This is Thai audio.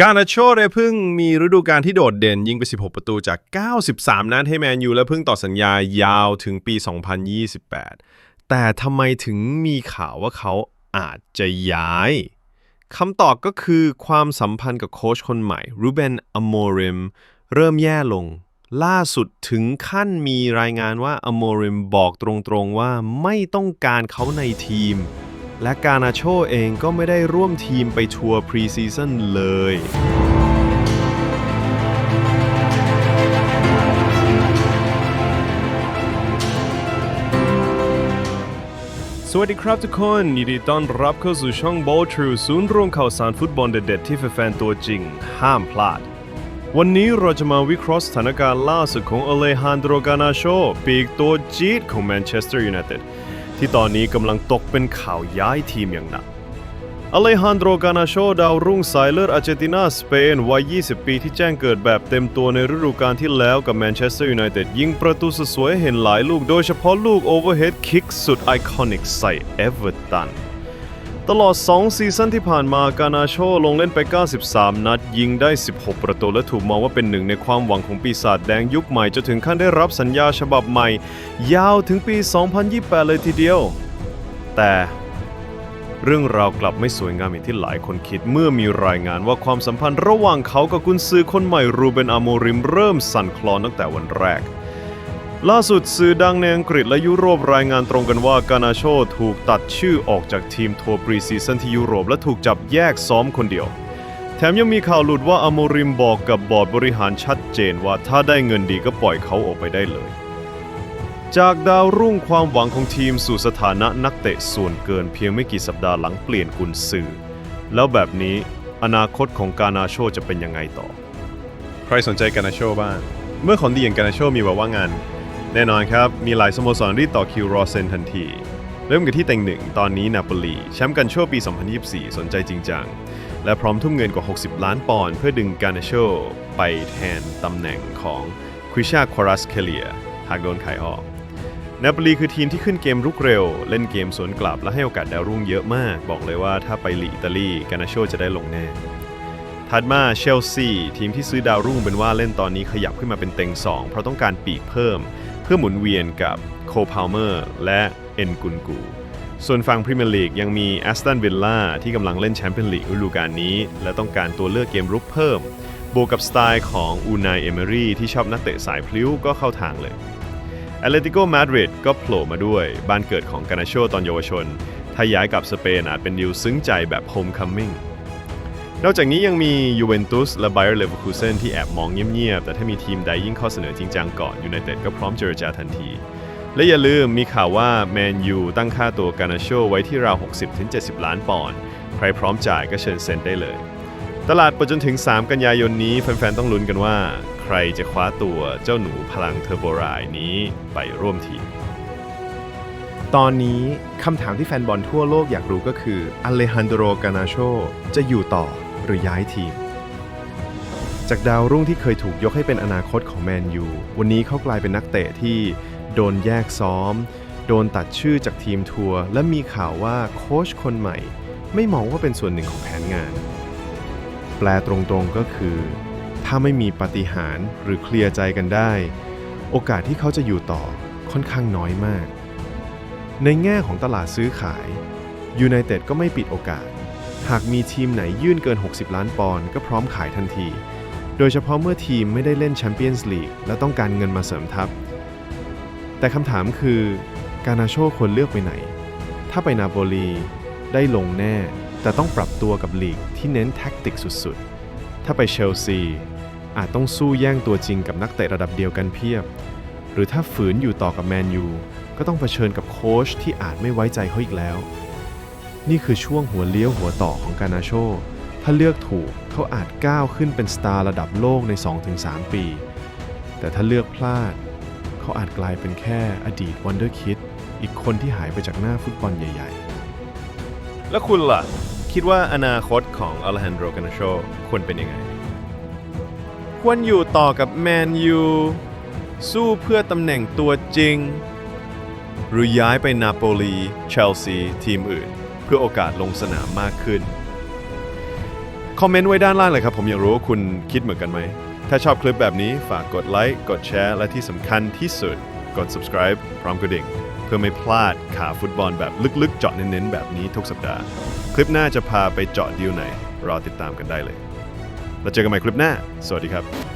กานาโชได้เพิ่งมีฤดูกาลที่โดดเด่นยิงไป 16 ประตูจาก 93 นัดให้แมนยูและเพิ่งต่อสัญญายาวถึงปี 2028 แต่ทำไมถึงมีข่าวว่าเขาอาจจะย้ายคำตอบก็คือความสัมพันธ์กับโค้ชคนใหม่รูเบนอโมริมเริ่มแย่ลง ล่าสุดถึงขั้นมีรายงานว่าอโมริมบอกตรงๆว่าไม่ต้องการเขาในทีม และกานาโชเองก็ไม่ได้ร่วมทีมไปทัวร์พรีซีซั่นเลย สวัสดีครับทุกคน ยินดีต้อนรับเข้าสู่ช่อง Ball True ศูนย์รวมข่าวสารฟุตบอลเด็ดๆที่แฟนๆตัวจริง ห้ามพลาด วันนี้เราจะมาวิเคราะห์สถานการณ์ล่าสุดของอเลฮันโดรกานาโชปีกตัวจี๊ดของแมนเชสเตอร์ยูไนเต็ด ที่ตอนนี้กำลังตกเป็นข่าวย้ายทีมอย่างหนักอเลฮันโดรกานาโชดาวรุ่งสายเลือดอาร์เจนตินา สเปน วัย 20 ปีที่แจ้งเกิดแบบเต็มตัวในฤดูกาลที่แล้วกับแมนเชสเตอร์ยูไนเต็ดยิงประตูสวยเห็นหลายลูกโดยเฉพาะลูกโอเวอร์เฮดคิกสุดไอคอนิกใส่เอเวอร์ตัน ตลอด 2 ซีซั่นที่ผ่านมากานาโชลงเล่นไป 93 นัด ยิงได้ 16 ประตูและถูกมองว่าเป็นหนึ่งในความหวังของปีศาจแดงยุคใหม่จนถึงขั้นได้รับสัญญาฉบับใหม่ ยาวถึงปี 2028 เลยทีเดียว แต่เรื่องราวกลับไม่สวยงามอย่างที่หลายคนคิดเมื่อมีรายงานว่าความสัมพันธ์ระหว่างเขากับกุนซือคนใหม่รูเบนอาโมริมเริ่มสั่นคลอนตั้งแต่วันแรก ล่าสุดสื่อดังในอังกฤษและยุโรปรายงานตรงกันว่ากานาโชถูกตัดชื่อออกจากทีมทัวร์ปรีซีซั่นที่ยุโรปและถูกจับแยกซ้อมคนเดียว แถมยังมีข่าวหลุดว่าอโมริมบอกกับบอร์ดบริหารชัดเจนว่าถ้าได้เงินดีก็ปล่อยเขาออกไปได้เลย จากดาวรุ่งความหวังของทีมสู่สถานะนักเตะส่วนเกินเพียงไม่กี่สัปดาห์หลังเปลี่ยนกุนซือแล้วแบบนี้อนาคตของกานาโชจะเป็นยังไงต่อ ใครสนใจกานาโชบ้าง เมื่อของดีอย่างกานาโชมีว่าว่างงาน แน่นอนครับ มีหลายสโมสรรีบต่อคิวรอเซ็นทันที เริ่มกันที่เต็งหนึ่งตอนนี้นาโปลีแชมป์กันโชปี 2024 สนใจจริงจัง และพร้อมทุ่มเงินกว่า 60 ล้านปอนด์เพื่อดึงกานาโชไปแทนตำแหน่งของควิชาควารัสเคเลีย หากโดนขายออกนาโปลีคือทีมที่ขึ้นเกมรุกเร็ว เล่นเกมสวนกลับและให้โอกาสดาวรุ่งเยอะมาก บอกเลยว่าถ้าไปลีอิตาลีกานาโชจะได้ลงแน่ถัดมาเชลซีทีมที่ซื้อดาวรุ่งเป็นว่าเล่นตอนนี้ขยับขึ้นมาเป็นเต็ง 2 เพราะต้องการปีกเพิ่ม เพื่อหมุนเวียนกับโคพาวเมอร์และเอ็นกุนกู ส่วนฝั่งพรีเมียร์ลีกยังมีแอสตันวิลล่าที่กำลังเล่นแชมเปี้ยนลีกฤดูกาลนี้ และต้องการตัวเลือกเกมรุกเพิ่ม บวกกับสไตล์ของอูนายเอเมรี่ที่ชอบนักเตะสายพลิ้วก็เข้าทางเลยแอตเลติโกมาดริดก็โผล่มาด้วยบ้านเกิดของกานาโชตอนเยาวชน ถ้าย้ายกลับสเปนอาจเป็นดิวซึ้งใจแบบโฮมคัมมิ่ง นอกจากนี้ยังมียูเวนตุสและไบเออร์เลเวอร์คูเซนที่แอบมองเงียบๆ แต่ถ้ามีทีมใดยิ่งข้อเสนอจริงจังก่อนยูไนเต็ดก็พร้อมเจรจาทันที และอย่าลืมมีข่าวว่าแมนยูตั้งค่าตัวกานาโชไว้ที่ราว 60-70 ล้านปอนด์ใครพร้อมจ่ายก็เชิญเซ็นได้เลย ตลาดเปิดจนถึง 3 กันยายนนี้แฟนๆ ต้องลุ้นกันว่า ใครจะคว้าตัวเจ้าหนูพลังเทอร์โบรายนี้ไปร่วมทีมตอนนี้คำถามที่แฟนบอลทั่วโลกอยากรู้ก็คืออเลฮันโดโรกานาโชจะอยู่ต่อ หรือย้ายทีม จากดาวรุ่งที่เคยถูกยกให้เป็นอนาคตของแมนยู วันนี้เขากลายเป็นนักเตะที่โดนแยกซ้อม โดนตัดชื่อจากทีมทัวร์และมีข่าวว่าโค้ชคนใหม่ ไม่มองว่าเป็นส่วนหนึ่งของแผนงาน แปลตรงๆก็คือ ถ้าไม่มีปฏิหารหรือเคลียร์ใจกันได้ โอกาสที่เขาจะอยู่ต่อค่อนข้างน้อยมาก ในแง่ของตลาดซื้อขายยูไนเต็ดก็ไม่ปิดโอกาส หากมีทีมไหนยื่นเกิน 60 ล้านปอนด์ก็พร้อมขายทันที โดยเฉพาะเมื่อทีมไม่ได้เล่นแชมเปี้ยนส์ลีกและต้องการเงินมาเสริมทัพ แต่คำถามคือกานาโชควรเลือกไปไหน ถ้าไปนาโปลีได้ลงแน่ แต่ต้องปรับตัวกับลีกที่เน้นแท็กติกสุดๆ ถ้าไปเชลซีอาจต้องสู้แย่งตัวจริงกับนักเตะระดับเดียวกันเพียบ หรือถ้าฝืนอยู่ต่อกับแมนยูก็ต้องเผชิญกับโค้ชที่อาจไม่ไว้ใจเขาอีกแล้ว นี่คือช่วงหัวเลี้ยวหัวต่อของกานาโช ถ้าเลือกถูกเขาอาจก้าวขึ้นเป็นสตาร์ระดับโลกใน 2-3 ปี แต่ถ้าเลือกพลาด เขาอาจกลายเป็นแค่อดีตวันเดอร์คิดอีกคนที่หายไปจากหน้าฟุตบอลใหญ่ ๆ แล้วคุณล่ะ คิดว่าอนาคตของอเลฮันโดรกานาโชควรเป็นยังไง ควรอยู่ต่อกับแมนยูสู้เพื่อตำแหน่งตัวจริง หรือย้ายไปนาโปลี เชลซี ทีมอื่น เพื่อโอกาสลงสนามมากขึ้น คอมเมนต์ไว้ด้านล่างเลยครับ ผมอยากรู้ว่าคุณคิดเหมือนกันไหม ถ้าชอบคลิปแบบนี้ฝากกดไลค์กดแชร์และที่สำคัญที่สุด กด subscribe พร้อมกระดิ่ง เพื่อไม่พลาดข่าวฟุตบอลแบบลึกๆ เจาะเน้นๆ แบบนี้ทุกสัปดาห์ คลิปหน้าจะพาไปเจาะดีลไหนรอติดตามกันได้เลย แล้วเจอกันใหม่คลิปหน้า สวัสดีครับ